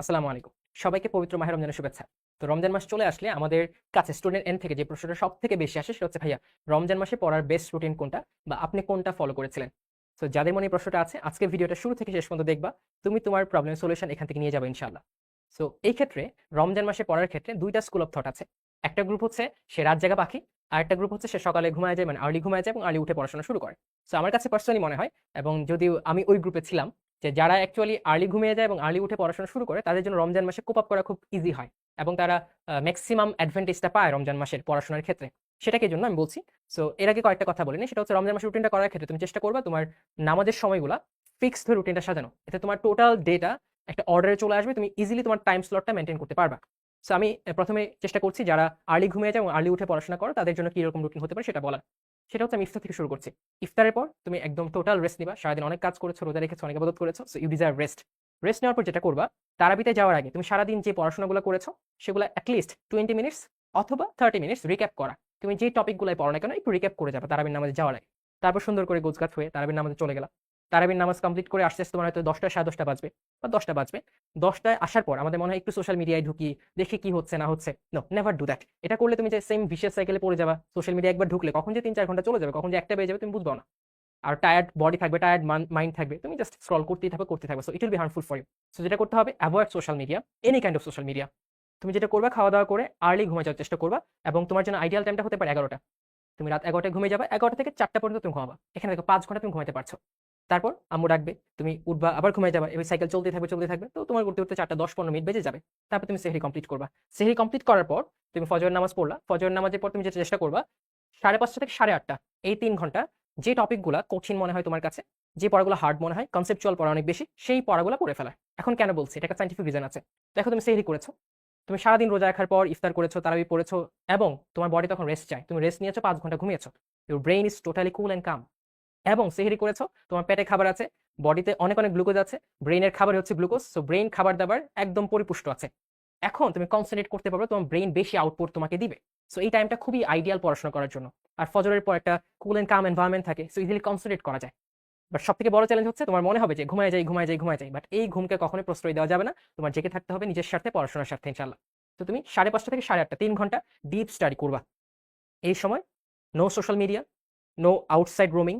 আসসালামু আলাইকুম। সবাইকে পবিত্র মাহের রমজানের শুভেচ্ছা। তো রমজান মাস চলে আসলে আমাদের কাছে স্টুডেন্ট এন্ড থেকে যে প্রশ্নটা সব থেকে বেশি আসে সেটা হচ্ছে, ভাইয়া, রমজান মাসে পড়ার বেস্ট রুটিন কোনটা বা আপনি কোনটা ফলো করেছিলেন? তো যাদের মনে প্রশ্নটা আছে, আজকে ভিডিওটা শুরু থেকে শেষ পর্যন্ত দেখবা। তুমি তোমার প্রবলেম সলিউশন এখান থেকে নিয়ে যাবে ইনশাআল্লাহ। সো এই ক্ষেত্রে রমজান মাসে পড়ার ক্ষেত্রে দুইটা স্কুল অফ থট আছে। একটা গ্রুপ হচ্ছে সে রাত জায়গা পাখি আর একটা গ্রুপ হচ্ছে সে সকালে ঘুমায় যায় মানে আর্লি ঘুমায় যায় এবং আর্লি উঠে পড়াশোনা শুরু করে। সো আমার কাছে পার্সোনালি মনে হয় এবং যদিও আমি ওই গ্রুপে ছিলাম যে যারা অ্যাকচুয়ালি আর্লি ঘুমিয়ে যায় এবং আর্লি উঠে পড়াশোনা শুরু করে, তাদের জন্য রমজান মাসে কোপ আপ করা খুব ইজি হয়। এবং তারা ম্যাক্সিমাম অ্যাডভান্টেজটা পায় রমজান মাসের পড়াশোনার ক্ষেত্রে। সেটাকে জন্য আমি বলছি। সো এর আগে কয়েকটা কথা বলিনি সেটা হচ্ছে রমজান মাসের রুটিনটা করার ক্ষেত্রে তুমি চেষ্টা করবা তোমার নামাজের সময়গুলো ফিক্সড হয়ে রুটিনটা সাজানো। এতে তোমার টোটাল ডেটা একটা অর্ডারে চলে আসবে। তুমি ইজিলি তোমার টাইম স্লটটা মেনটেন করতে পারবা। সো আমি প্রথমে চেষ্টা করছি যারা আর্লি ঘুমিয়ে যায় এবং আর্লি উঠে পড়াশোনা করো, তাদের জন্য কি রকম রুটিন হতে পারে সেটা বলার। সেটা হচ্ছে আমি ইফতার থেকে শুরু করছি। ইফতারের পর তুমি একদম টোটাল রেস্ট নিবা। সারাদিন অনেক কাজ করেছ, রোজা রেখেছো, অনেক আবাদত করেছ so you deserve rest rest নেওয়ার পর যেটা করবা, তারাবিতে যাওয়ার আগে তুমি সারাদিন যে পড়াশোনাগুলো করেছ, সেগুলো অ্যাটলিস্ট টোয়েন্টি মিনিটস অথবা থার্টি মিনিটস রিক্যাপ করা। তুমি যে টপিকগুলোই পড়ো না কেন, একটু রিক্যাপ করে যাবে তারাবির নামাজে যাওয়ার আগে। তারপর সুন্দর করে গোছগাছ হয়ে তারাবির নামাজে চলে গেলাম। তারাবির নামাজ কমপ্লিট করে আসতে আসতে তোমার হয়তো দশটা সাড়ে দশটা বাজবে বা দশটা বাজবে। দশটায় আসার পর আমাদের মনে হয় একটু সোশ্যাল মিডিয়ায় ঢুকি, দেখি কি হচ্ছে না হচ্ছে। নো নেভার ডু দ্যাট এটা করলে তুমি যে সেম বিশেষ সাইকেলে পড়ে যাবা সোশ্যাল মিডিয়া একবার ঢুকলে কখন যে তিন চার ঘণ্টা চলে যাবে, কখন যে একটা বেজে যাবে, তুমি বুঝব না। আর টায়ার্ড বডি থাকবে টায়ার্ড মাইন্ড থাকবে, তুমি জাস্ট স্ক্রল করতেই থাকবে করতে থাকবে so it will be harmful for you so যেটা করতে হবে avoid social media any kind of social media তুমি যেটা করবে খাওয়া দাওয়া করে আর্লি ঘুমে যাওয়ার চেষ্টা করবা এবং তোমার জন্য আইডিয়াল টাইমটা হতে পারে এগারোটা। তুমি রাত এগারোটায় ঘুমিয়ে যাবে, এগারোটা থেকে চারটা পর্যন্ত তুমি ঘুমাবা। এখানে দেখো, পাঁচ ঘণ্টা তুমি ঘুমাতে পারছ। তারপর আম্মু ডাকবে, তুমি উঠবা, আবার ঘুমিয়ে যাবে। এবার সাইকেল চলতে থাকবে চলতে থাকবে। তো তোমার উঠতে উঠতে চারটা, দশ, পনেরো মিনিট বেজে যাবে। তারপর তুমি সেহরি কমপ্লিট করবা। সেহরি কমপ্লিট করার পর তুমি ফজরের নামাজ পড়লা। ফজরের নামাজের পর তুমি যেটা চেষ্টা করবা, সাড়ে পাঁচটা থেকে সাড়ে আটটা, এই তিন ঘণ্টা যে টপিকগুলো কঠিন মনে হয় তোমার কাছে, যে পড়াগুলো হার্ড মনে হয় কনসেপচুয়াল পড়া অনেক বেশি, সেই পড়াগুলো পড়ে ফেলা। এখন কেন বলছি? এটা একটা সাইন্টিফিক রিজন আছে। দেখো তুমি সেহরি করেছ। তুমি সারাদিন রোজা রাখার পর ইফতার করেছ, তারাবি পড়েছো, এবং তোমার বডি তখন রেস্ট চায়। তুমি রেস্ট নিয়েছো, পাঁচ ঘণ্টা ঘুমিয়েছো। Your brain is totally cool and calm এবং সেহরি করেছ, তোমার পেটে খাবার আছে, বডিতে অনেক অনেক গ্লুকোজ আছে, ব্রেইনের খাবার হচ্ছে গ্লুকোজ সো ব্রেইন খাবার দাবার একদম পরিপুষ্ট আছে। এখন তুমি কনসেন্ট্রেট করতে পারবে, তোমার ব্রেইন বেশি আউটপুট তোমাকে দিবে। সো এই টাইমটা খুবই আইডিয়াল পড়াশোনা করার জন্য। আর ফজরের পর একটা কুল অ্যান্ড কাম এনভায়রনমেন্ট থাকে সো ইজিলি কনসেন্ট্রেট করা যায়। বাট সব থেকে বড় চ্যালেঞ্জ হচ্ছে, তোমার মনে হবে যে ঘুমায় যাই ঘুমায় যাই ঘুমায় যাই বাট এই ঘুমকে কখনোই প্রশ্রয় দেওয়া যাবে না। তোমার জেগে থাকতে হবে নিজের স্বার্থে, পড়াশোনার স্বার্থে ইনশাল্লাহ তো তুমি সাড়ে পাঁচটা থেকে সাড়ে আটটা, তিন ঘণ্টা ডিপ স্টাডি করবা। এই সময় no social media no outside roaming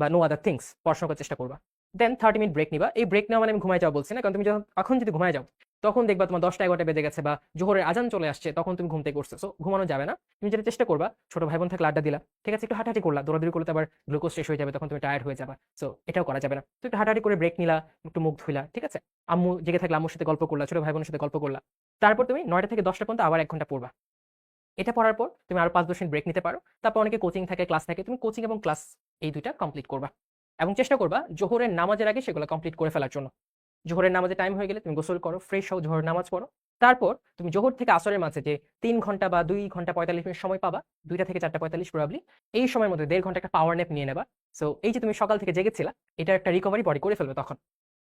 বা নো আদার থিংস পড়াশোনা করার চেষ্টা করবা। দেন থার্টি মিনিট ব্রেক নিবা। এই ব্রেক নেওয়া মানে আমি ঘুমায় যাওয়া বলছি না, কারণ তুমি যখন এখন যদি ঘুমায় যাও, তখন দেখবা তোমার দশটা এগারোটা বেজে গেছে বা জোহরের আজান চলে আসছে, তখন তুমি ঘুম থেকে উঠছো। সো ঘুমানো যাবে না। তুমি যেটা চেষ্টা করবা, ছোট ভাই বোন থাকলে আড্ডা দিলা। ঠিক আছে, একটু হাঁটাহাঁটি করলা। দৌড়াদৌড়ি করলে আবার গ্লুকোজ শেষ হয়ে যাবে, তখন তুমি টায়ার্ড হয়ে যাবা। সো এটাও করা যাবে না। তো একটু হাঁটাহাঁটি করে ব্রেক নিলা, একটু মুখ ধুইলা, ঠিক আছে? আম্মু জেগে থাকলে আম্মুর সাথে গল্প করলা, ছোট ভাই বোনের সাথে গল্প করলা। তারপর তুমি নয়টা থেকে দশটা পর্যন্ত আবার এক ঘণ্টা পড়বা। এটা পড়ার পর তুমি আরও পাঁচ দশ মিনিট ব্রেক নিতে পারো। তারপর অনেকে কোচিং থাকে ক্লাস থাকে, তুমি কোচিং এবং ক্লাস এই দুইটা কমপ্লিট করবা। এবং চেষ্টা করবা জোহরের নামাজের আগে সেগুলো কমপ্লিট করে ফেলার জন্য। জোহরের নামাজের টাইম হয়ে গেলে তুমি গোসল করো ফ্রেশ হও, জোহরের নামাজ পড়ো। তারপর তুমি জোহর থেকে আসরের মাঝে যে তিন ঘণ্টা বা দুই ঘণ্টা পঁয়তাল্লিশ মিনিট সময় পাবা, দুইটা থেকে চারটা পঁয়তাল্লিশ প্রবাবলি এই সময়ের মধ্যে দেড় ঘণ্টা একটা পাওয়ার নেপ নিয়ে নেবা। সো এই যে তুমি সকাল থেকে জেগেছিলা এটা একটা রিকভারি বডি করে ফেলবে তখন।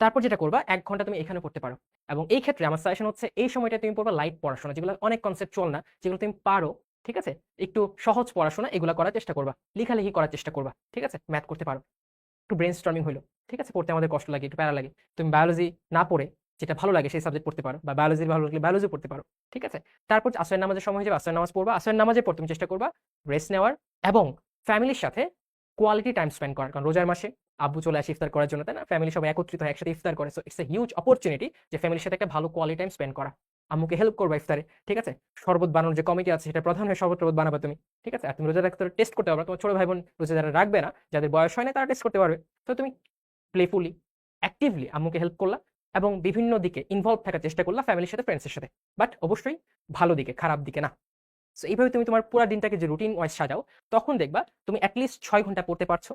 তারপর যেটা করবা, এক ঘণ্টা তুমি এখানে পড়তে পারো। এবং এই ক্ষেত্রে আমার সাজেশন হচ্ছে, এই সময়টা তুমি পড়বা লাইট পড়াশোনা, যেগুলো অনেক কনসেপ্টুয়াল না, যেগুলো তুমি পারো, ঠিক আছে? একটু সহজ পড়াশোনা, এগুলো করার চেষ্টা করবা। লেখালেখি করার চেষ্টা করবা, ঠিক আছে? ম্যাথ করতে পারো। একটু ব্রেন স্টর্মিং হলো ঠিক আছে? পড়তে আমাদের কষ্ট লাগে, একটু প্যারা লাগে। তুমি বায়োলজি না পড়ে, যেটা ভালো লাগে, সেই সাবজেক্ট পড়তে পারো, বা বায়োলজি ভালো লাগলে বায়োলজি পড়তে পারো, ঠিক আছে? তারপর আসরের নামাজের সময় হয়ে যাবে আসরের নামাজ পড়বা আসরের নামাজে পর তুমি চেষ্টা করবা রেস্ট নেওয়ার এবং ফ্যামিলির সাথে কোয়ালিটি টাইম স্পেন্ড করার। কারণ রোজার মাসে আব্বু চলে আসে ইফতার করার জন্য, তাই না? ফ্যামিলি সবাই একত্রিত হয় একসাথে ইফতার করে। So it's a huge opportunity যে ফ্যামিলির সাথে একটা ভালো কোয়ালিটি টাইম স্পেন্ড করা। আম্মুকে হেল্প করবা ইফতারে, ঠিক আছে? শরবত বানানোর যে কমিটি আছে, সেটা প্রধান হয়ে শরবত টরবত বানাবা তুমি, ঠিক আছে? আর তুমি রোজা রাখতে টেস্ট করতে পারবে, তোমার ছোট ভাই বোন রোজা যারা রাখবে না, যাদের বয়স হয় না, তারা টেস্ট করতে পারবে। তো তুমি প্লেফুলি অ্যাক্টিভলি আম্মুকে হেল্প করলা এবং বিভিন্ন দিকে ইনভলভ থাকার চেষ্টা করলা ফ্যামিলির সাথে ফ্রেন্ডসের সাথে। বাট অবশ্যই ভালো দিকে, খারাপ দিকে না। সো এইভাবে তুমি তোমার পুরো দিনটাকে যে রুটিন ওয়াইজ সাজাও, তখন দেখবা তুমি অ্যাটলিস্ট ছয় ঘণ্টা পড়তে পারছ।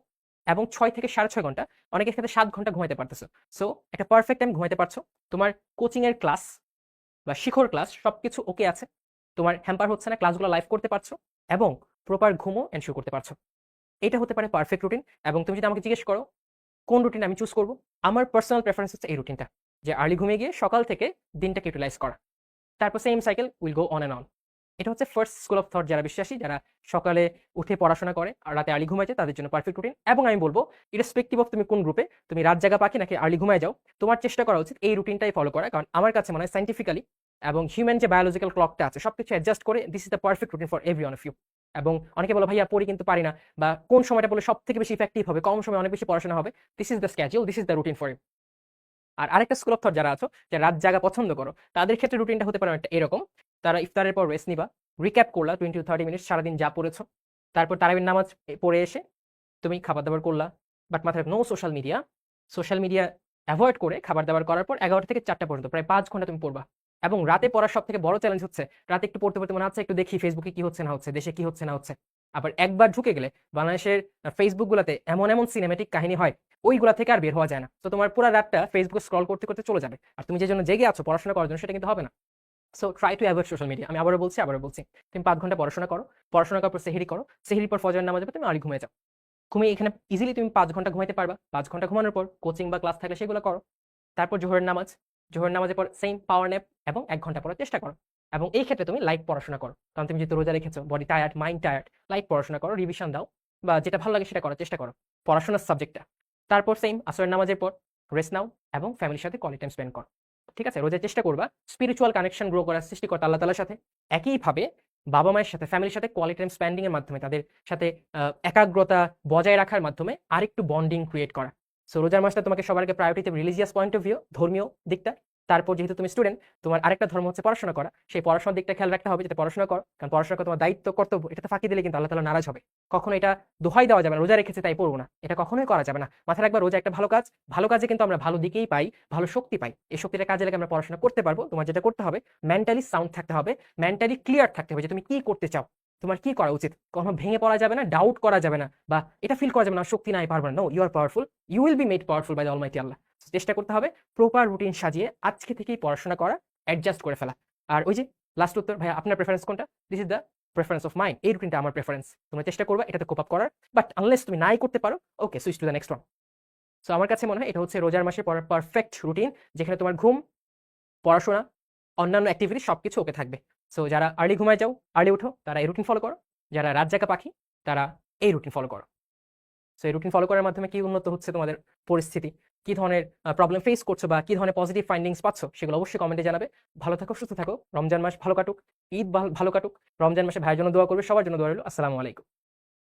এবং ছয় থেকে সাড়ে ছয় ঘণ্টা। অনেকের ক্ষেত্রে সাত ঘণ্টা ঘুমাইতে পারতেছো। সো একটা পারফেক্ট টাইম ঘুমাইতে পারছ। তোমার কোচিং এর ক্লাস বা শিখর ক্লাস সবকিছু ওকে আছে। তোমার হ্যাম্পার হচ্ছে না ক্লাসগুলো লাইভ করতে পারছ এবং প্রপার ঘুমও এনশিওর করতে পারছ। এটা হতে পারে পারফেক্ট রুটিন এবং তুমি যদি আমাকে জিজ্ঞেস করো, কোন রুটিন আমি চুজ করব? আমার পার্সোনাল প্রেফারেন্স হচ্ছে এই রুটিনটা যে আর্লি ঘুমিয়ে গিয়ে সকাল থেকে দিনটাকে ইউটিলাইজ করা। তারপর same cycle will go on and on এটা হচ্ছে ফার্স্ট স্কুল অফ থট যারা বিশ্বাসী, যারা সকালে উঠে পড়াশোনা করে আর রাতে আর্লি ঘুমায় যায়, তাদের জন্য পারফেক্ট রুটিন এবং আমি বলব ইরেসপেক্টিভ অফ তুমি কোন গ্রুপে তুমি রাত জায়গা পাখি নাকি আর্লি ঘুমায় যাও, তোমার চেষ্টা করা উচিত এই রুটিনটাই ফলো করা। কারণ আমার কাছে মনে হয় সাইন্টিফিক্যালি এবং হিউম্যান যে বায়োলজিক্যাল ক্লকটা আছে সব কিছু অ্যাডজাস্ট করে this is the perfect routine for every one of you এবং অনেকে বলো, ভাইয়া, পড়ি কিন্তু পারি না। বা কোন সময়টা বলে সব থেকে বেশি ইফেক্টিভ হবে, কম সময় অনেক বেশি পড়াশোনা হবে this is the schedule this is the routine for you আর আরেকটা স্কুল অফ থট যারা আছো যে রাত জায়গা পছন্দ করো, তাদের ক্ষেত্রে রুটিনটা হতে পারে এরকম। তারা ইফতারের পর রেস্ট নিবা। রিক্যাপ করলা টোয়েন্টি টু থার্টি মিনিট সারাদিন যা পড়েছো। তারপর তারাবির নামাজ পড়ে এসে তুমি খাবার দাবার করলা। বাট মাথায় no social media social media avoid করে খাবার দাবার করার পর এগারোটা থেকে চারটা পর্যন্ত, প্রায় পাঁচ ঘণ্টা তুমি পড়বা। এবং রাতে পড়ার সব থেকে বড় চ্যালেঞ্জ হচ্ছে, রাতে একটু পড়তে পড়তে মনে হচ্ছে একটু দেখি ফেসবুকে কি হচ্ছে না হচ্ছে, দেশে কি হচ্ছে না হচ্ছে। আবার একবার ঢুকে গেলে বাংলাদেশের ফেসবুক গুলাতে এমন এমন সিনেমেটিক কাহিনী হয়, ওইগুলা থেকে আর বের হওয়া যায় না। তো তোমার পুরো রাতটা ফেসবুকে স্ক্রল করতে করতে চলে যাবে। আর তুমি যে জন্য জেগে আছো পড়াশোনা করার জন্য সেটা কিন্তু হবে না। So try to avoid social media আমি আবারও বলছি আবারও বলছি। তুমি পাঁচ ঘণ্টা পড়াশোনা করো। পড়াশোনা করার পর সেহেরি করো। সেহেরির পর ফজর নামাজ হবে তুমি আড়ি ঘুমিয়ে যাও। ঘুমিয়ে এখানে ইজিলি তুমি পাঁচ ঘণ্টা ঘুমাইতে পারবা। পাঁচ ঘণ্টা ঘুমানোর পর কোচিং বা ক্লাস থাকলে সেগুলো করো। তারপর জোহরের নামাজ। জোহরের নামাজের পর সেম পাওয়ার ন্যাপ এবং এক ঘণ্টা পড়ার চেষ্টা করো। এবং এই ক্ষেত্রে তুমি লাইট পড়াশোনা করো। কারণ তুমি যেহেতু রোজা রেখেছো body tired mind tired light পড়াশোনা করো রিভিশন দাও বা যেটা ভালো লাগে সেটা করার চেষ্টা করো। পড়াশোনার সাবজেক্টটা তারপর সেম আসরের নামাজের পর রেস্ট নাও এবং ফ্যামিলির সাথে কোয়ালিটি টাইম স্পেন্ড করো। ঠিক আছে? রোজের চেষ্টা করবা। স্পিরিচুয়াল কানেকশন গ্রো করার সৃষ্টি করতে আল্লাহ তালার সাথে একইভাবে বাবা মায়ের সাথে ফ্যামিলির সাথে কোয়ালিটি টাইম স্পেন্ডিং এর মাধ্যমে, তাদের সাথে একাগ্রতা বজায় রাখার মাধ্যমে আরেকটু বন্ডিং ক্রিয়েট করা। সো রোজার মাসটা তোমাকে সবার আগে রিলিজিয়াস পয়েন্ট অফ ভিউ ধর্মীয় দিকটা তারপর যেহেতু তুমি স্টুডেন্ট তোমার আরেকটা ধর্ম হচ্ছে পড়াশোনা করা। সেই পড়াশোনার দিকটা খেয়াল রাখতে হবে, যাতে পড়াশোনা করো। কারণ পড়াশোনা তোমার দায়িত্ব, কর্তব্য এটাতে ফাঁকি দিলে কিন্তু আল্লাহ তালা নারাজ হবে। কখনো এটা দোহাই দেওয়া যাবে না, রোজা রেখেছে তাই পড়ব না। এটা কখনোই করা যাবে না। মাথায় রাখবা, রোজা একটা ভালো কাজ। ভালো কাজে কিন্তু আমরা ভালো দিকেই পাই, ভালো শক্তি পাই। এই শক্তিটা কাজে লাগে আমরা পড়াশোনা করতে পারব। তোমার যেটা করতে হবে মেন্টালি সাউন্ড থাকতে হবে মেন্টালি ক্লিয়ার থাকতে হবে যে তুমি কি করতে চাও। তোমার কি করা উচিত? কখনো ভেঙে পড়া যাবে না ডাউট করা যাবে না, বা এটা ফিল করা যাবে না শক্তি নাই, পারবে না। No you are powerful you will be made powerful by the almighty Allah চেষ্টা করতে হবে প্রপার রুটিন সাজিয়ে আজকে থেকেই পড়াশোনা করা অ্যাডজাস্ট করে ফেলা। আর ওই যে লাস্ট উত্তর, ভাইয়া, আপনার প্রেফারেন্স কোনটা? This is the preference of mind এই রুটিনটা আমার প্রেফারেন্স তোমরা চেষ্টা করবে এটাতে কোপ আপ করার বাট আনলেস তুমি নাই করতে পারো okay switch to the next one so আমার কাছে মনে হয় এটা হচ্ছে রোজার মাসে পড়ার পারফেক্ট রুটিন যেখানে তোমার ঘুম, পড়াশোনা, অন্যান্য অ্যাক্টিভিটি সবকিছু ওকে থাকবে। সো যারা আর্লি ঘুমায় যাও আর্লি উঠো তারা এই রুটিন ফলো করো। যারা রাত জাগা পাখি, তারা এই রুটিন ফলো করো। সো এই রুটিন ফলো করার মাধ্যমে কি উন্নত হচ্ছে তোমাদের পরিস্থিতি? কি ধরনের প্রবলেম ফেস করছ বা কি ধরনের পজিটিভ ফাইন্ডিংস পাচ্ছ? সেগুলো অবশ্যই কমেন্টে জানাবে। ভালো থাকো, সুস্থ থাকো। রমজান মাস ভালো কাটুক। ঈদ ভালো- কাটুক। রমজান মাসে ভাইয়ের জন্য দোয়া করবে, সবার জন্য দোয়া রইল। আসসালামু আলাইকুম।